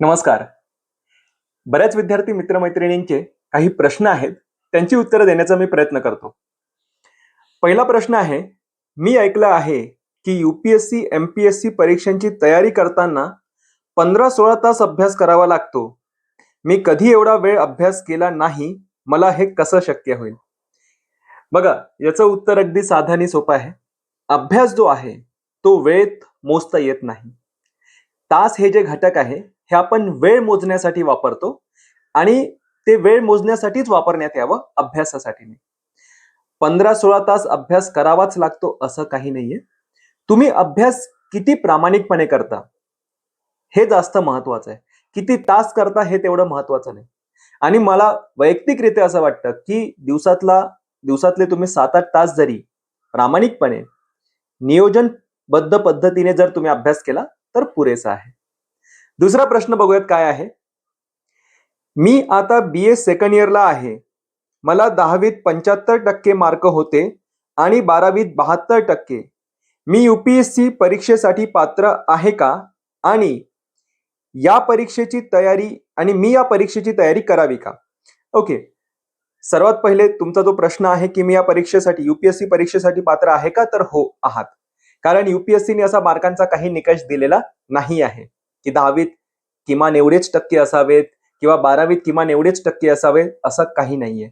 नमस्कार. बऱ्याच विद्यार्थी मित्रमैत्रिणींचे काही प्रश्न आहेत त्यांची उत्तरं देण्याचा मी प्रयत्न करतो. पहिला प्रश्न आहे मी ऐकलं आहे की UPSC M P S C परीक्षांची तयारी करताना पंधरा सोळा तास अभ्यास करावा लागतो. मी कधी एवढा वेळ अभ्यास केला नाही मला हे कसं शक्य होईल? बघा याचं उत्तर अगदी साधं आणि सोपं आहे. अभ्यास जो आहे तो वेळेत मोजता येत नाही. तास हे जे घटक आहे हे आपण वेळ मोजण्यासाठी वापरतो आणि ते वेळ मोजण्यासाठीच वापरण्यात यावं अभ्यासासाठी नाही. पंधरा सोळा तास अभ्यास करावाच लागतो असं काही नाहीये. तुम्ही अभ्यास किती प्रामाणिकपणे करता हे जास्त महत्वाचं आहे. किती तास करता हे तेवढं महत्वाचं नाही. आणि मला वैयक्तिकरित्या असं वाटतं की दिवसातला दिवसातले तुम्ही सात आठ तास जरी प्रामाणिकपणे नियोजनबद्ध पद्धतीने जर तुम्ही अभ्यास केला तर पुरेसा आहे. दुसरा प्रश्न बघूयात काय आहे? मी आता बी ए सेकंड इयरला आहे. मला दहावीत पंच्याहत्तर टक्के मार्क होते आणि बारावीत बहात्तर टक्के. मी युपीएससी परीक्षेसाठी पात्र आहे का? आणि या परीक्षेची तयारी आणि मी या परीक्षेची तयारी करावी का? ओके. सर्वात पहिले तुमचा जो प्रश्न आहे की मी या परीक्षेसाठी युपीएससी परीक्षेसाठी पात्र आहे का? तर हो आहात. कारण युपीएससीने असा मार्कांचा काही निकष दिलेला नाही आहे. की दहावीत किमान एवढेच टक्के असावेत किंवा बारावीत किमान एवढेच टक्के असावेत असं काही नाहीये.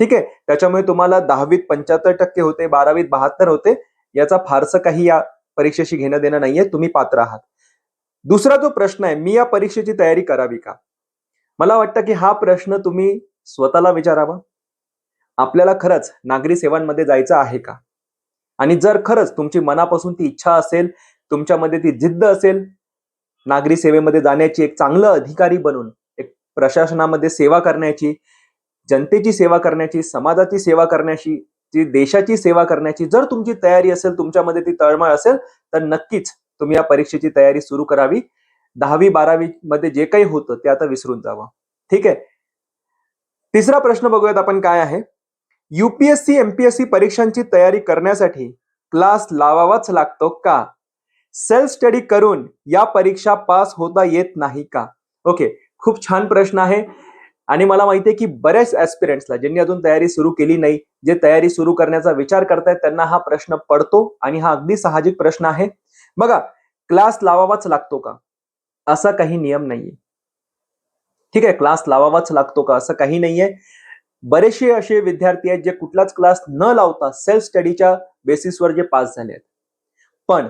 ठीक आहे? त्याच्यामुळे तुम्हाला दहावीत पंच्याहत्तर टक्के होते बारावीत बहात्तर होते याचा फारसं काही या परीक्षेशी घेणं देणं नाहीये तुम्ही पात्र आहात. दुसरा जो प्रश्न आहे मी या परीक्षेची तयारी करावी का? मला वाटतं की हा प्रश्न तुम्ही स्वतःला विचारावा. आपल्याला खरंच नागरी सेवांमध्ये जायचं आहे का? आणि जर खरंच तुमची मनापासून ती इच्छा असेल तुमच्यामध्ये ती जिद्द असेल नागरी सेवेमध्ये जाण्याची एक चांगलं अधिकारी बनून एक प्रशासनामध्ये सेवा करण्याची जनतेची सेवा करण्याची समाजाची सेवा करण्याची जी देशाची सेवा करण्याची जर तुमची तयारी असेल तुमच्यामध्ये ती तळमळ असेल तर नक्कीच तुम्ही या परीक्षेची तयारी सुरू करावी. दहावी बारावी मध्ये जे काही होतं ते आता विसरून जावं. ठीक आहे? तिसरा प्रश्न बघूयात आपण काय आहे? युपीएससी एमपीएससी परीक्षांची तयारी करण्यासाठी क्लास लावावाच लागतो का? सेल्फ स्टडी करून या परीक्षा पास होता येत नाही का? ओके खूप छान प्रश्न आहे. आणि मला माहिती आहे की बऱ्याच ऍस्पिरंट्सला ज्यांनी अजून तयारी सुरू केली नाही जे तयारी सुरू करण्याचा विचार करतायत त्यांना हा प्रश्न पडतो आणि हा अगदी साहजिक प्रश्न आहे. बघा क्लास लावावाच लागतो का? असा काही नियम नाहीये. ठीक आहे क्लास लावावाच लागतो का? असं काही नाहीये. बरेचसे असे विद्यार्थी आहेत जे कुठलाच क्लास न लावता सेल्फ स्टडीच्या बेसिसवर जे पास झाले आहेत पण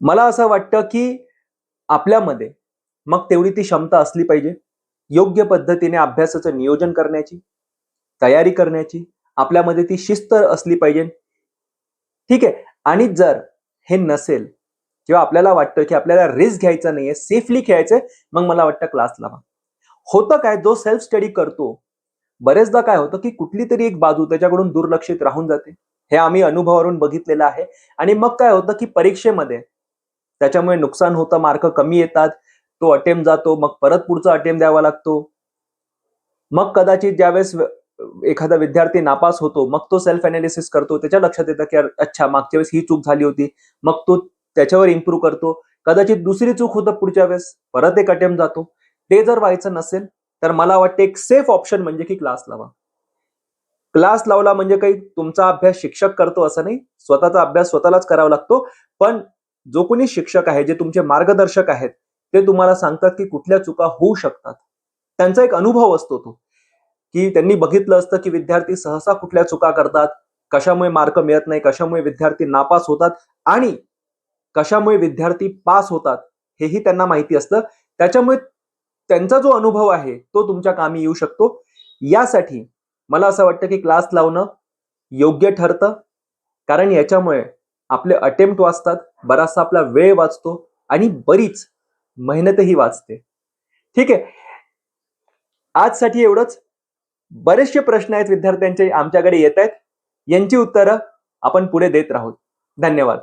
मला असं वाटतं की आपल्यामध्ये मग तेवढी ती क्षमता असली पाहिजे. योग्य पद्धतीने अभ्यासाचं नियोजन करण्याची तयारी करण्याची आपल्यामध्ये ती शिस्त असली पाहिजे. ठीक आहे? आणि जर हे नसेल किंवा आपल्याला वाटतं की आपल्याला रिस्क घ्यायचा नाहीये सेफली खेळायचंय मग मला वाटतं क्लास लावा. होतं काय? जो सेल्फ स्टडी करतो बरेचदा काय होतं की कुठली तरी एक बाजू त्याच्याकडून दुर्लक्षित राहून जाते. हे आम्ही अनुभवावरून बघितलेलं आहे. आणि मग काय होतं की परीक्षेमध्ये त्याच्यामुळे नुकसान होतं मार्क कमी येतात तो अटेम्प्ट जातो मग परत पुढचा अटेम्प्ट द्यावा लागतो. मग कदाचित ज्यावेळेस एखादा विद्यार्थी नापास होतो मग तो सेल्फ अनालिसिस करतो त्याच्या लक्षात येतं की अच्छा मागच्या वेळेस ही चूक झाली होती मग तो त्याच्यावर इम्प्रूव्ह करतो. कदाचित दुसरी चूक होतं पुढच्या वेळेस परत एक अटेम्प्ट जातो. ते जर व्हायचं नसेल तर मला वाटतं एक सेफ ऑप्शन म्हणजे की क्लास लावा. क्लास लावला म्हणजे काही तुमचा अभ्यास शिक्षक करतो असं नाही स्वतःचा अभ्यास स्वतःलाच करावा लागतो पण जो कोणी शिक्षक आहे जे तुमचे मार्गदर्शक आहेत ते तुम्हाला सांगतात की कुठल्या चुका होऊ शकतात. त्यांचा एक अनुभव असतो तो की त्यांनी बघितलं असतं की विद्यार्थी सहसा कुठल्या चुका करतात कशामुळे मार्क मिळत नाही कशामुळे विद्यार्थी नापास होतात आणि कशामुळे विद्यार्थी पास होतात हेही त्यांना माहिती असतं. त्याच्यामुळे त्यांचा जो अनुभव आहे तो तुमच्या कामी येऊ शकतो. यासाठी मला असं वाटतं की क्लास लावणं योग्य ठरतं कारण याच्यामुळे आपले अटेम्प्ट वाचतात बराचसा आपला वेळ वाचतो आणि बरीच मेहनतही वाचते. ठीक आहे. आजसाठी एवढंच. बरेचसे प्रश्न आहेत विद्यार्थ्यांचे आमच्याकडे येत आहेत. यांची उत्तरं आपण पुढे देत राहू. धन्यवाद.